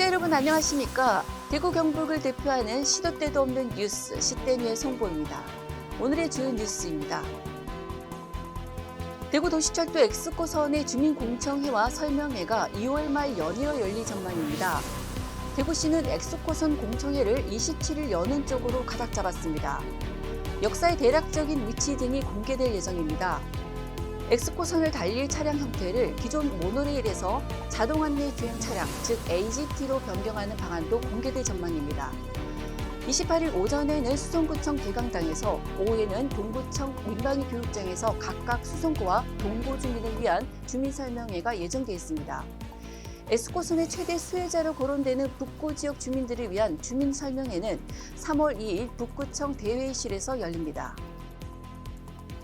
구독자 여러분 안녕하십니까? 대구 경북을 대표하는 시도 때도 없는 뉴스 시대뉴의 송보입니다. 오늘의 주요 뉴스입니다. 대구 도시철도 엑스코 선의 주민공청회와 설명회가 2월 말 연이어 열릴 전망입니다. 대구시는 엑스코선 공청회를 27일 여는 쪽으로 가닥 잡았습니다. 역사의 대략적인 위치 등이 공개될 예정입니다. 엑스코선을 달릴 차량 형태를 기존 모노레일에서 자동 안내 주행 차량, 즉 AGT로 변경하는 방안도 공개될 전망입니다. 28일 오전에는 수성구청 대강당에서 오후에는 동구청 민방위 교육장에서 각각 수성구와 동구 주민을 위한 주민 설명회가 예정돼 있습니다. 에스코선의 최대 수혜자로 거론되는 북구 지역 주민들을 위한 주민 설명회는 3월 2일 북구청 대회의실에서 열립니다.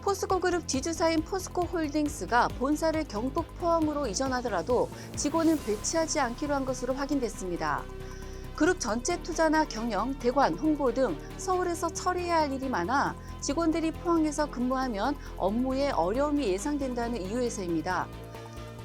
포스코 그룹 지주사인 포스코 홀딩스가 본사를 경북 포항으로 이전하더라도 직원은 배치하지 않기로 한 것으로 확인됐습니다. 그룹 전체 투자나 경영, 대관, 홍보 등 서울에서 처리해야 할 일이 많아 직원들이 포항에서 근무하면 업무에 어려움이 예상된다는 이유에서입니다.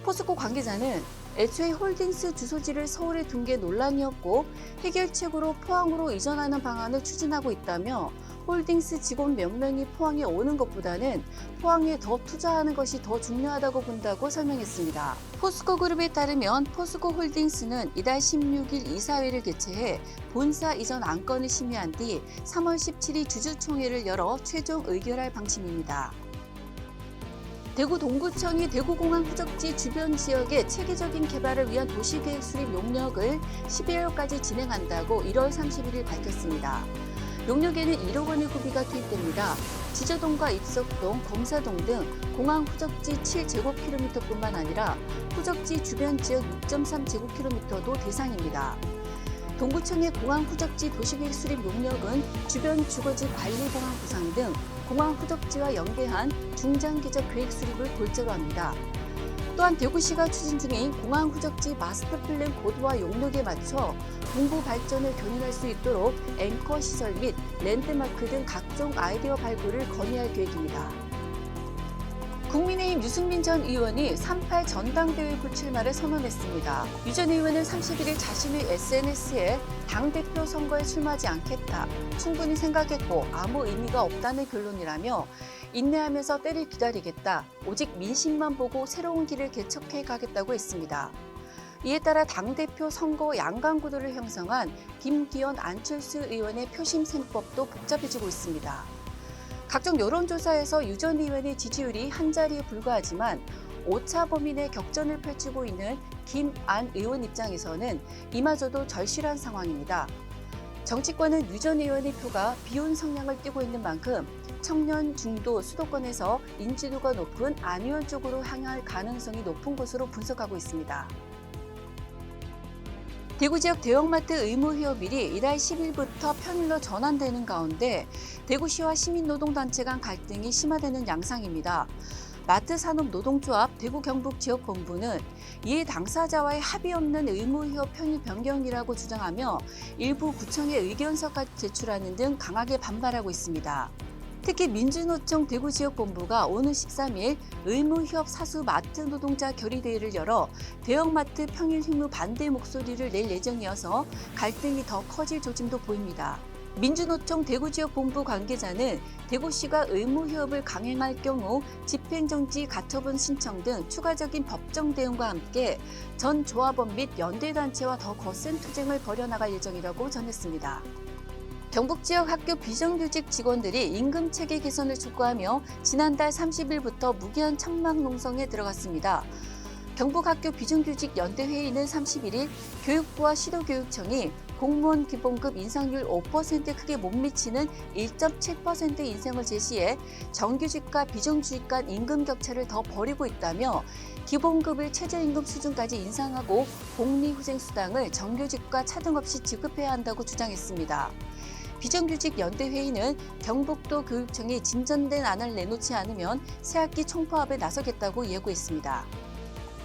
포스코 관계자는 애초에 홀딩스 주소지를 서울에 둔 게 논란이었고 해결책으로 포항으로 이전하는 방안을 추진하고 있다며 홀딩스 직원 몇 명이 포항에 오는 것보다는 포항에 더 투자하는 것이 더 중요하다고 본다고 설명했습니다. 포스코 그룹에 따르면 포스코 홀딩스는 이달 16일 이사회를 개최해 본사 이전 안건을 심의한 뒤 3월 17일 주주총회를 열어 최종 의결할 방침입니다. 대구 동구청이 대구공항 후적지 주변 지역의 체계적인 개발을 위한 도시계획 수립 용역을 12월까지 진행한다고 1월 31일 밝혔습니다. 용역에는 1억 원의 구비가 투입됩니다. 지저동과 입석동, 검사동 등 공항 후적지 7제곱킬로미터뿐만 아니라 후적지 주변 지역 6.3제곱킬로미터도 대상입니다. 동구청의 공항 후적지 도시계획 수립 용역은 주변 주거지 관리 공항 구상 등 공항 후적지와 연계한 중장기적 계획 수립을 골자로 합니다. 또한 대구시가 추진 중인 공항 후적지 마스터 플랜 고도화 용역에 맞춰 동부 발전을 견인할 수 있도록 앵커 시설 및 랜드마크 등 각종 아이디어 발굴을 건의할 계획입니다. 국민의힘 유승민 전 의원이 38 전당대회 불출마를 선언했습니다. 유 전 의원은 31일 자신의 SNS에 당대표 선거에 출마하지 않겠다. 충분히 생각했고 아무 의미가 없다는 결론이라며 인내하면서 때를 기다리겠다. 오직 민심만 보고 새로운 길을 개척해 가겠다고 했습니다. 이에 따라 당대표 선거 양강구도를 형성한 김기현 안철수 의원의 표심 셈법도 복잡해지고 있습니다. 각종 여론조사에서 유 전 의원의 지지율이 한 자리에 불과하지만 오차 범위 내 격전을 펼치고 있는 김 안 의원 입장에서는 이마저도 절실한 상황입니다. 정치권은 유 전 의원의 표가 비혼 성향을 띠고 있는 만큼 청년 중도 수도권에서 인지도가 높은 안 의원 쪽으로 향할 가능성이 높은 것으로 분석하고 있습니다. 대구 지역 대형마트 의무 휴업일이 이달 10일부터 평일로 전환되는 가운데 대구시와 시민노동단체 간 갈등이 심화되는 양상입니다. 마트 산업 노동조합 대구 경북 지역 본부는 이에 당사자와의 합의 없는 의무 휴업 평일 변경이라고 주장하며 일부 구청에 의견서까지 제출하는 등 강하게 반발하고 있습니다. 특히 민주노총 대구지역본부가 오는 13일 의무휴업 사수 마트 노동자 결의대회를 열어 대형마트 평일 휴무 반대 목소리를 낼 예정이어서 갈등이 더 커질 조짐도 보입니다. 민주노총 대구지역본부 관계자는 대구시가 의무휴업을 강행할 경우 집행정지 가처분 신청 등 추가적인 법정 대응과 함께 전 조합원 및 연대단체와 더 거센 투쟁을 벌여나갈 예정이라고 전했습니다. 경북 지역 학교 비정규직 직원들이 임금 체계 개선을 촉구하며 지난달 30일부터 무기한 청막 농성에 들어갔습니다. 경북 학교 비정규직 연대회의는 31일 교육부와 시도교육청이 공무원 기본급 인상률 5% 크게 못 미치는 1.7% 인상을 제시해 정규직과 비정규직 간 임금 격차를 더 벌이고 있다며 기본급을 최저임금 수준까지 인상하고 복리후생수당을 정규직과 차등 없이 지급해야 한다고 주장했습니다. 비정규직 연대회의는 경북도 교육청이 진전된 안을 내놓지 않으면 새학기 총파업에 나서겠다고 예고했습니다.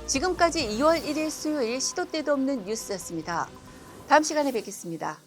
지금까지 2월 1일 수요일 시도 때도 없는 뉴스였습니다. 다음 시간에 뵙겠습니다.